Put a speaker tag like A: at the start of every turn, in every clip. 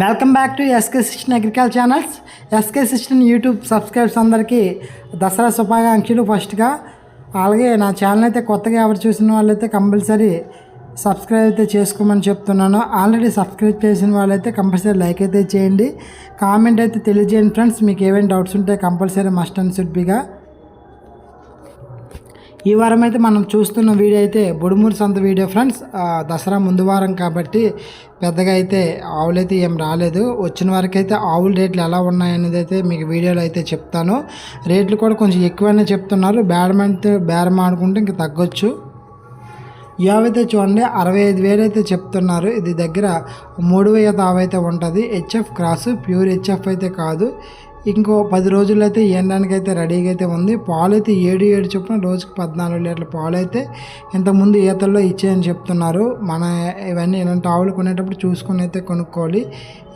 A: Welcome back to SK system agriculture channels SK system YouTube subscribers అందరికీ దసరా శుభాకాంక్షలు. ఫస్ట్గా అలాగే నా ఛానల్ అయితే కొత్తగా ఎవరు చూసిన వాళ్ళైతే కంపల్సరీ సబ్స్క్రైబ్ అయితే చేసుకోమని చెప్తున్నాను. ఆల్రెడీ సబ్స్క్రైబ్ చేసిన వాళ్ళైతే కంపల్సరీ లైక్ అయితే చేయండి. కామెంట్ అయితే తెలియజేయండి ఫ్రెండ్స్ మీకు ఏమేమి డౌట్స్ ఉంటే కంపల్సరీ మస్ట్ అండ్ షుడ్ బిగా ఈ వారం అయితే మనం చూస్తున్న వీడియో అయితే బుడుమూరు సంత వీడియో ఫ్రెండ్స్. దసరా ముందు వారం కాబట్టి పెద్దగా అయితే ఆవులైతే ఏం రాలేదు. వచ్చిన వరకు అయితే ఆవుల రేట్లు ఎలా ఉన్నాయనేది అయితే మీకు వీడియోలో అయితే చెప్తాను. రేట్లు కూడా కొంచెం ఎక్కువనే చెప్తున్నారు. బేరం బేరం ఆడుకుంటే ఇంక తగ్గొచ్చు. యావైతే చూడండి అరవై ఐదు వేలు అయితే చెప్తున్నారు. ఇది దగ్గర మూడు వేల తావైతే ఉంటుంది. హెచ్ఎఫ్ క్రాసు ప్యూర్ హెచ్ఎఫ్ అయితే కాదు. ఇంకో పది రోజుల్లో అయితే ఎండడానికి అయితే రెడీగా అయితే ఉంది. పాలు అయితే ఏడు ఏడు చొప్పున రోజుకి పద్నాలుగు లీటర్ల పాలు అయితే ఇంతకుముందు ఈతల్లో ఇచ్చేయని చెప్తున్నారు. మన ఇవన్నీ ఇలాంటి ఆవులు కొనేటప్పుడు చూసుకొని అయితే కొనుక్కోవాలి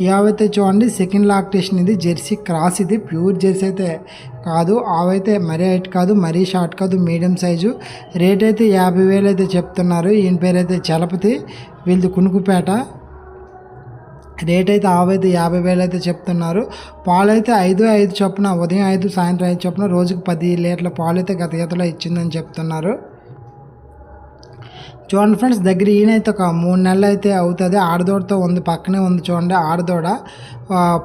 A: యావైతే చూడండి సెకండ్ లాక్టేషన్ ఇది జెర్సీ క్రాస్ ఇది ప్యూర్ జెర్సీ అయితే కాదు. ఆవైతే మరీ హైట్ కాదు మరీ షార్ట్ కాదు మీడియం సైజు. రేట్ అయితే యాభై వేలు అయితే చెప్తున్నారు. ఈయన పేరు అయితే చలపతి వీళ్ళది కునుకుపేట. రేట్ అయితే ఆవైతే యాభై వేలు అయితే చెప్తున్నారు. పాలు అయితే ఐదు ఐదు చొప్పున ఉదయం ఐదు సాయంత్రం ఐదు చొప్పున రోజుకు పది లీటర్ల పాలు అయితే గత గతలో ఇచ్చిందని చెప్తున్నారు. చూడండి ఫ్రెండ్స్ దగ్గర ఈయనైతే ఒక మూడు నెలలు అయితే అవుతుంది. ఆడదోడతో ఉంది పక్కనే ఉంది చూడండి ఆడదోడ.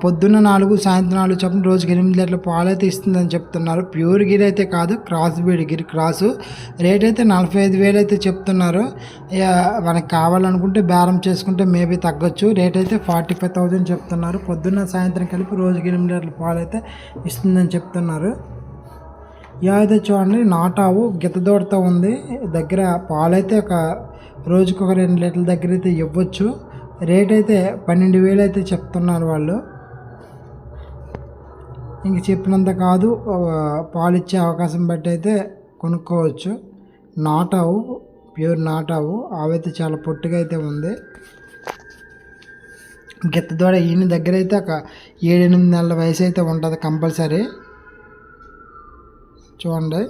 A: పొద్దున్న నాలుగు సాయంత్రం నాలుగు చొప్పున రోజుకి ఎనిమిది లీటర్ల పాలు అయితే ఇస్తుందని చెప్తున్నారు. ప్యూర్ గిరి అయితే కాదు cross breed Gir cross. Rate అయితే నలభై ఐదు వేలు అయితే చెప్తున్నారు. ఇక మనకి కావాలనుకుంటే బేరం చేసుకుంటే మేబీ తగ్గొచ్చు. రేట్ అయితే ఫార్టీ ఫైవ్ థౌజండ్ చెప్తున్నారు. పొద్దున్న సాయంత్రం కలిపి రోజుకి ఎనిమిది లీటర్ల పాలు అయితే ఇస్తుందని చెప్తున్నారు. అయితే చూడండి నాటావు గిత్తదోడతో ఉంది. దగ్గర పాలైతే ఒక రోజుకు ఒక రెండు లీటర్ల దగ్గర అయితే ఇవ్వచ్చు. రేట్ అయితే పన్నెండు వేలు అయితే చెప్తున్నారు వాళ్ళు. ఇంక చెప్పినంత కాదు పాలు ఇచ్చే అవకాశం బట్టి అయితే కొనుక్కోవచ్చు. నాటావు ప్యూర్ నాటావు. ఆవైతే చాలా పొట్టిగా అయితే ఉంది. గిత్తదోడ ఈయన దగ్గర అయితే ఒక ఏడెనిమిది నెలల వయసు అయితే ఉంటుంది కంపల్సరీ. చూడండి.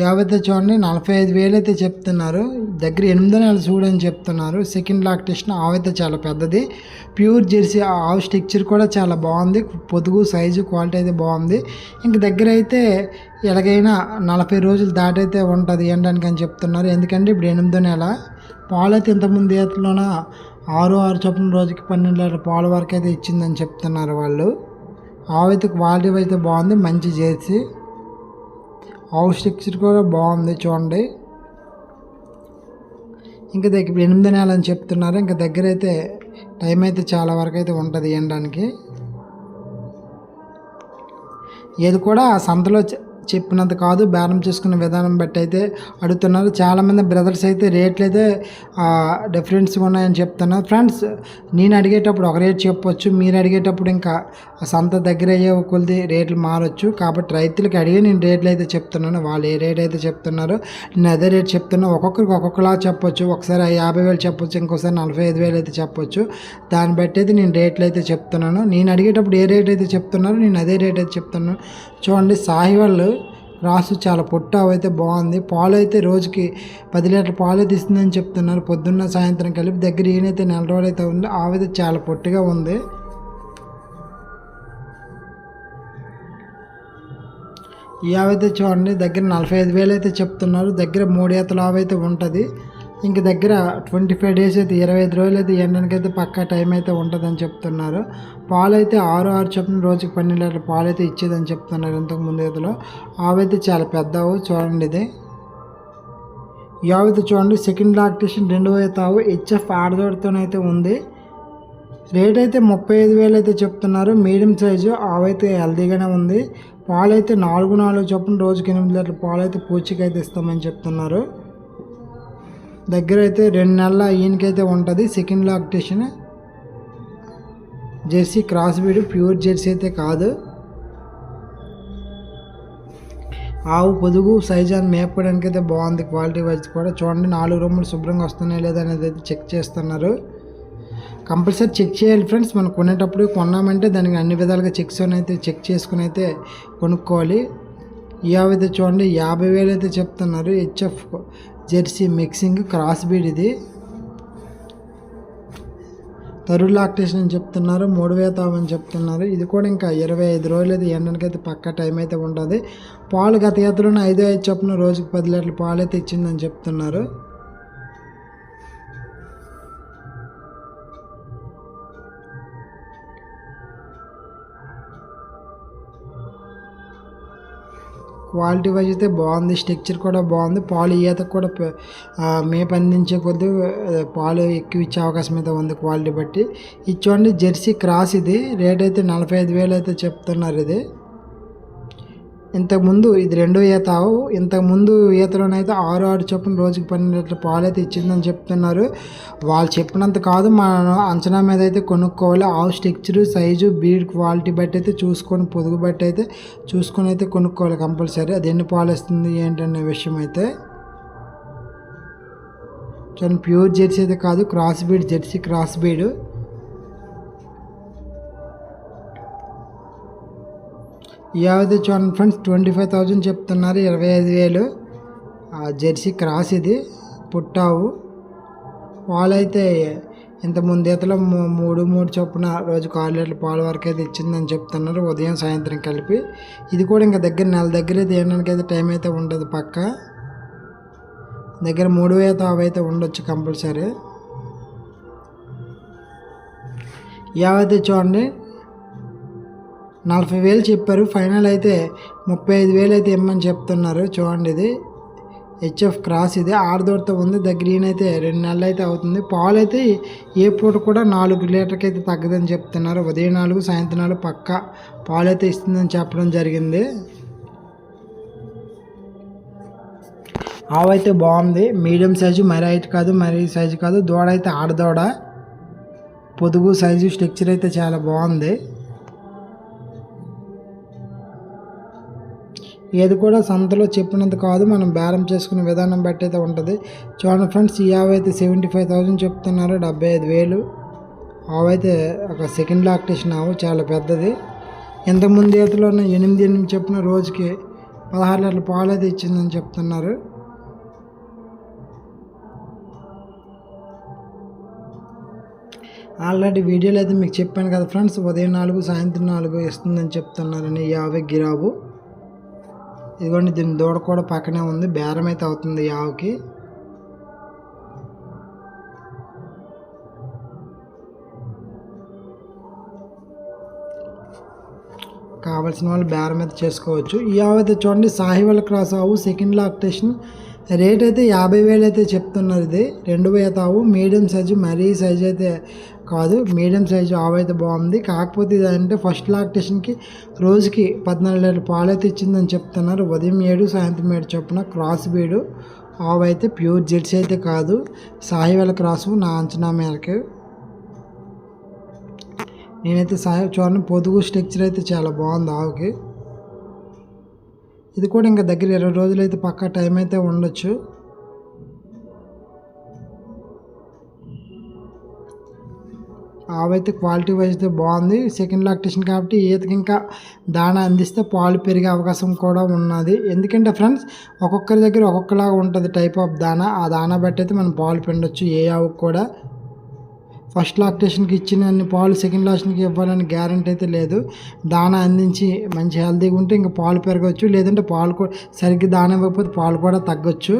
A: యావైతే చూడండి నలభై ఐదు వేలు అయితే చెప్తున్నారు. దగ్గర ఎనిమిదో నెలలు చూడని చెప్తున్నారు. సెకండ్ లాక్టేషన్ ఆవైతే చాలా పెద్దది. ప్యూర్ జెర్సీ ఆవు స్ట్రక్చర్ కూడా చాలా బాగుంది. పొదుగు సైజు క్వాలిటీ అయితే బాగుంది. ఇంక దగ్గర అయితే ఎలాగైనా నలభై రోజులు దాటైతే ఉంటుంది ఏంటనికి అని చెప్తున్నారు. ఎందుకంటే ఇప్పుడు ఎనిమిదో నెల. పాలు అయితే ఇంతకుముందు ఏతలోన ఆరు ఆరు చొప్పున రోజుకి పన్నెండు లీటర్ పాల వరకు అయితే ఇచ్చిందని చెప్తున్నారు వాళ్ళు. ఆవు అయితే క్వాలిటీ అయితే బాగుంది మంచి జెర్సీ. అవుట్ స్ట్రక్చర్ కూడా బాగుంది చూడండి. ఇంకా దగ్గర ఎనిమిది నెలలు అని చెప్తున్నారు ఇంకా దగ్గర అయితే టైం అయితే చాలా వరకు అయితే ఉంటుంది ఎండడానికి. ఇది కూడా సంతలో చెప్పినంత కాదు బేరం చేసుకునే విధానం బట్టి అయితే అడుగుతున్నారు. చాలామంది బ్రదర్స్ అయితే రేట్లు అయితే డిఫరెన్స్గా ఉన్నాయని చెప్తున్నారు. ఫ్రెండ్స్ నేను అడిగేటప్పుడు ఒక రేట్ చెప్పొచ్చు మీరు అడిగేటప్పుడు ఇంకా సంత దగ్గర అయ్యే కొద్ది రేట్లు మారచ్చు. కాబట్టి రైతులకు అడిగి నేను రేట్లు అయితే చెప్తున్నాను వాళ్ళు ఏ రేట్ అయితే చెప్తున్నారో నేను అదే రేట్ చెప్తున్నా. ఒక్కొక్కరికి ఒక్కొక్కలా చెప్పొచ్చు ఒకసారి యాభై వేలు చెప్పొచ్చు ఇంకోసారి నలభై ఐదు వేలు అయితే చెప్పొచ్చు. దాన్ని బట్టి అయితే నేను రేట్లు అయితే చెప్తున్నాను. నేను అడిగేటప్పుడు ఏ రేట్ అయితే చెప్తున్నారో నేను అదే రేట్ అయితే చెప్తున్నాను. చూడండి సాయి వాళ్ళు రాసు చాలా పొట్టు అయితే బాగుంది. పాలు అయితే రోజుకి పది లీటర్ పాలు అయితే ఇస్తుందని చెప్తున్నారు. పొద్దున్న సాయంత్రం కలిపి దగ్గర ఈయనైతే నెల రోజులు అయితే ఉంది. ఆవైతే చాలా పొట్టిగా ఉంది. ఈ ఆవైతే చూడండి దగ్గర నలభై ఐదు వేలు అయితే చెప్తున్నారు. దగ్గర మూడు ఈతల ఆవైతే ఉంటుంది. ఇంక దగ్గర ట్వంటీ ఫైవ్ డేస్ అయితే ఇరవై ఐదు రోజులు అయితే ఎండడానికి అయితే పక్కా టైం అయితే ఉంటుందని చెప్తున్నారు. పాలు అయితే ఆరు ఆరు చొప్పున రోజుకి పన్నెండు లీటర్లు పాలు అయితే ఇచ్చేదని చెప్తున్నారు ఇంతకు ముందు ఈతలో ఆవైతే చాలా పెద్దవు చూడండి ఇది. యావైతే చూడండి సెకండ్ లాక్టేషన్ రెండవ ఈత ఆవు హెచ్ఎఫ్ ఆడదోడితోనైతే ఉంది. రేట్ అయితే ముప్పై ఐదు వేలు అయితే చెప్తున్నారు. మీడియం సైజు ఆవైతే హెల్దీగానే ఉంది. పాలైతే నాలుగు నాలుగు చొప్పున రోజుకి ఎనిమిది లీటర్ల పాలు అయితే ఇస్తామని చెప్తున్నారు. దగ్గర అయితే రెండు నెలల ఈయనకైతే ఉంటుంది. Second lactation Jersey cross breed pure Jersey అయితే కాదు. ఆవు పొదుగు సైజ్ అని మేపడానికి అయితే బాగుంది. క్వాలిటీ వైజ్ కూడా చూడండి నాలుగు రూములు శుభ్రంగా వస్తున్నాయి లేదా అనేది అయితే చెక్ చేస్తున్నారు. కంపల్సరీ చెక్ చేయాలి ఫ్రెండ్స్. మనం కొనేటప్పుడు కొన్నామంటే దానికి అన్ని విధాలుగా చెక్స్ అయితే చెక్ చేసుకుని అయితే కొనుక్కోవాలి. ఈ ఆవు అయితే చూడండి యాభై వేలు అయితే చెప్తున్నారు. HF Jersey mixing cross breed ఇది. తరుడు లాక్టేషన్ అని చెప్తున్నారు మూడు వేల చెప్తున్నారు. ఇది కూడా ఇంకా ఇరవై ఐదు రోజులు అయితే ఎండనికైతే పక్క టైం అయితే ఉంటుంది పాలు గత ఈతలోనే ఐదు ఐదు చొప్పున రోజుకి పది లీటర్ల పాలు అయితే ఇచ్చిందని చెప్తున్నారు. క్వాలిటీ వైజ్ అయితే బాగుంది స్ట్రక్చర్ కూడా బాగుంది. పాలు ఈతకు కూడా మేపు అందించే కొద్దీ పాలు ఎక్కువ ఇచ్చే అవకాశం అయితే ఉంది క్వాలిటీ బట్టి. ఇది చూడండి జెర్సీ క్రాస్ ఇది. రేట్ అయితే నలభై ఐదు వేలు అయితే చెప్తున్నారు ఇది. ఇంతకుముందు ఇది రెండో ఈత ఇంతకుముందు ఈతలోనైతే ఆరు ఆరు చొప్పున రోజుకి పన్నెండు లీటర్ల పాలు అయితే ఇచ్చిందని చెప్తున్నారు. వాళ్ళు చెప్పినంత కాదు మన అంచనా మీద అయితే కొనుక్కోవాలి. ఆవు స్ట్రక్చర్ సైజు బీడ్ క్వాలిటీ బట్టి అయితే చూసుకొని పొదుగు బట్టి అయితే చూసుకొని అయితే కొనుక్కోవాలి కంపల్సరీ. అది ఎన్ని పాలు ఇస్తుంది ఏంటనే విషయం అయితే. చూడండి ప్యూర్ జెర్సీ అయితే కాదు cross breed Jersey cross breed. యావది చూడండి ఫ్రెండ్స్ ట్వంటీ ఫైవ్ థౌజండ్ చెప్తున్నారు ఇరవై ఐదు వేలు. ఆ జెర్సీ క్రాస్ ఇది పుట్టావు. వాళ్ళైతే ఇంత ముందేతలో మూడు మూడు చొప్పున రోజు ఆరు లీటర్ల పాలు వరకు అయితే ఇచ్చిందని చెప్తున్నారు ఉదయం సాయంత్రం కలిపి. ఇది కూడా ఇంకా దగ్గర నెల దగ్గర అయితే అయితే టైం అయితే ఉండదు పక్క. దగ్గర మూడు వేల తావు అయితే ఉండొచ్చు కంపల్సరీ. యావైతే చూడండి నలభై వేలు చెప్పారు. ఫైనల్ అయితే ముప్పై ఐదు వేలు అయితే ఇమ్మని చెప్తున్నారు. చూడండి ఇది. హెచ్ఎఫ్ క్రాస్ ఇది. ఆరుదోడతో ఉంది. దగ్గర అయితే రెండు నెలలు అయితే అవుతుంది. పాలు అయితే ఏ పూట కూడా నాలుగు లీటర్కి అయితే తగ్గదని చెప్తున్నారు. ఉదయం నాలుగు సాయంత్రం నాలుగు పక్క పాలు అయితే ఇస్తుందని చెప్పడం జరిగింది. ఆవు అయితే బాగుంది. మీడియం సైజు మరీ హైట్ కాదు మరీ సైజు కాదు. దూడ అయితే ఆడదోడ. పొదుగు సైజు స్ట్రక్చర్ అయితే చాలా బాగుంది. ఏది కూడా సంతలో చెప్పినంత కాదు మనం బేరం చేసుకునే విధానం బట్టి అయితే ఉంటుంది. చూడండి ఫ్రెండ్స్ ఈ ఆవు అయితే సెవెంటీ ఫైవ్ థౌజండ్ చెప్తున్నారు డెబ్బై ఐదు వేలు. ఆవు అయితే ఒక సెకండ్ లాక్టేషన్ ఆవు చాలా పెద్దది. ఇంతకుముందు ఈతలోనే ఎనిమిది ఎనిమిది చెప్పిన రోజుకి పదహారు లీటర్ల పాలు అయితే ఇచ్చిందని చెప్తున్నారు. ఆల్రెడీ వీడియోలో అయితే మీకు చెప్పాను కదా ఫ్రెండ్స్ ఉదయం నాలుగు సాయంత్రం నాలుగు ఇస్తుందని చెప్తున్నారని యాభై గిరాబు. ఇదిగోండి దీని దూడ కూడా పక్కనే ఉంది. బేరం అయితే అవుతుంది ఆవుకి. కావాల్సిన వాళ్ళు బేరం అయితే చేసుకోవచ్చు. ఈ ఆవు అయితే చూడండి సాహివల్ క్రాస్ ఆవు సెకండ్ లాక్టేషన్. రేట్ అయితే యాభై వేలు అయితే చెప్తున్నారు ఇది. రెండు వేత ఆవు మీడియం సైజు మరీ సైజు అయితే కాదు. మీడియం సైజు ఆవు అయితే బాగుంది. కాకపోతే ఇదంటే ఫస్ట్ లాక్టేషన్కి రోజుకి పద్నాలుగు లీటర్ పాలు అయితే ఇచ్చిందని చెప్తున్నారు. ఉదయం ఏడు సాయంత్రం ఏడు చొప్పున క్రాస్ బీడు. ఆవు అయితే ప్యూర్ జెర్సీ అయితే కాదు. సాహివల్ క్రాసు నా అంచనా మేరకు. నేనైతే సాయి చూడండి పొదుగు స్ట్రక్చర్ అయితే చాలా బాగుంది ఆవుకి. ఇది కూడా ఇంకా దగ్గర ఇరవై రోజులు అయితే పక్కా టైం అయితే ఉండొచ్చు. అవైతే క్వాలిటీ వైజ్ అయితే బాగుంది. సెకండ్ లాక్టేషన్ కాబట్టి ఈతకి ఇంకా దాణా అందిస్తే పాలు పెరిగే అవకాశం కూడా ఉన్నది. ఎందుకంటే ఫ్రెండ్స్ ఒక్కొక్కరి దగ్గర ఒక్కొక్కలాగా ఉంటుంది టైప్ ఆఫ్ దానా ఆ దాణా బట్టి అయితే మనం పాలు పిండొచ్చు ఏ ఆవుకు కూడా. ఫస్ట్ లాక్టేషన్కి ఇచ్చిన అన్ని పాలు సెకండ్ లాక్టేషన్కి ఇవ్వాలని గ్యారంటీ అయితే లేదు. దానా అందించి మంచి హెల్తీగా ఉంటే ఇంకా పాలు పెరగవచ్చు లేదంటే పాలు కూడా సరిగ్గా దానా ఇవ్వకపోతే పాలు కూడా తగ్గొచ్చు.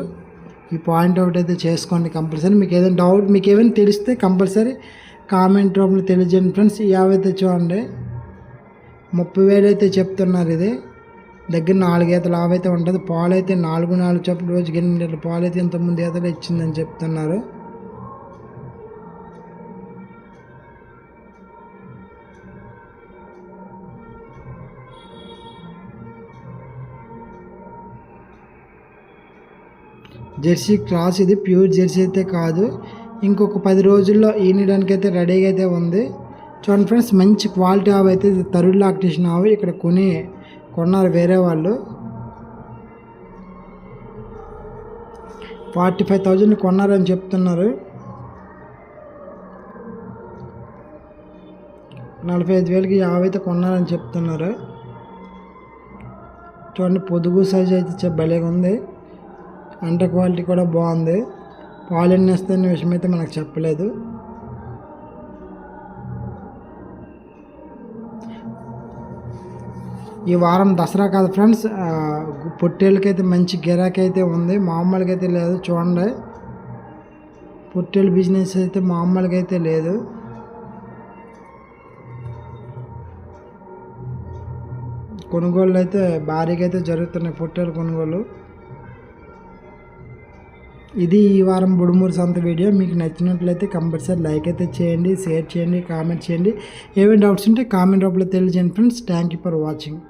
A: ఈ పాయింట్ అవుట్ అయితే చేసుకోండి కంపల్సరీ. మీకు ఏదైనా డౌట్ మీకు ఏమైనా తెలిస్తే కంపల్సరీ కామెంట్ రూపంలో తెలియజేయండి. ఫ్రెండ్స్ యావైతే చూడండి. ముప్పై వేలు అయితే చెప్తున్నారు ఇది. దగ్గర నాలుగు ఈతలు ఆవైతే ఉంటుంది. పాలు అయితే నాలుగు నాలుగు చొప్పులు రోజుకి ఎనిమిది లీటర్ల పాలు అయితే ఇంతకుముందు ఈతలు ఇచ్చిందని చెప్తున్నారు. జెర్సీ క్రాస్ ఇది. ప్యూర్ జెర్సీ అయితే కాదు. ఇంకొక పది రోజుల్లో ఈనడానికి అయితే రెడీగా అయితే ఉంది. చూడండి ఫ్రెండ్స్ మంచి క్వాలిటీ ఆవు అయితే ఇది తరుడు లాక్టేషన్ ఆవు. ఇక్కడ కొని కొన్నారు వేరే వాళ్ళు. ఫార్టీ ఫైవ్ థౌజండ్ కొన్నారని చెప్తున్నారు. నలభై ఐదు వేలకి ఈ అయితే కొన్నారని చెప్తున్నారు. చూడండి పొదుగు సైజ్ అయితే భలేగా ఉంది అంట క్వాలిటీ కూడా బాగుంది. పాలు ఎన్ని విషయం అయితే మనకు చెప్పలేదు. ఈ వారం దసరా కాదు ఫ్రెండ్స్ పొట్టేళ్ళకైతే మంచి గిరాకీ అయితే ఉంది. మామూలుగా అయితే లేదు చూడండి. పొట్టేళ్ళ బిజినెస్ అయితే మామూలుగా అయితే లేదు. కొనుగోళ్ళు అయితే భారీగా అయితే జరుగుతున్నాయి పొట్టేళ్ళ కొనుగోలు ఇది ఈ వారం బుడుమూరు సంత వీడియో. మీకు నచ్చినట్లయితే కంపల్సరీ లైక్ అయితే చేయండి షేర్ చేయండి కామెంట్ చేయండి. ఏమైనా డౌట్స్ ఉంటే కామెంట్ రూపంలో తెలియజేయండి friends. Thank you for watching.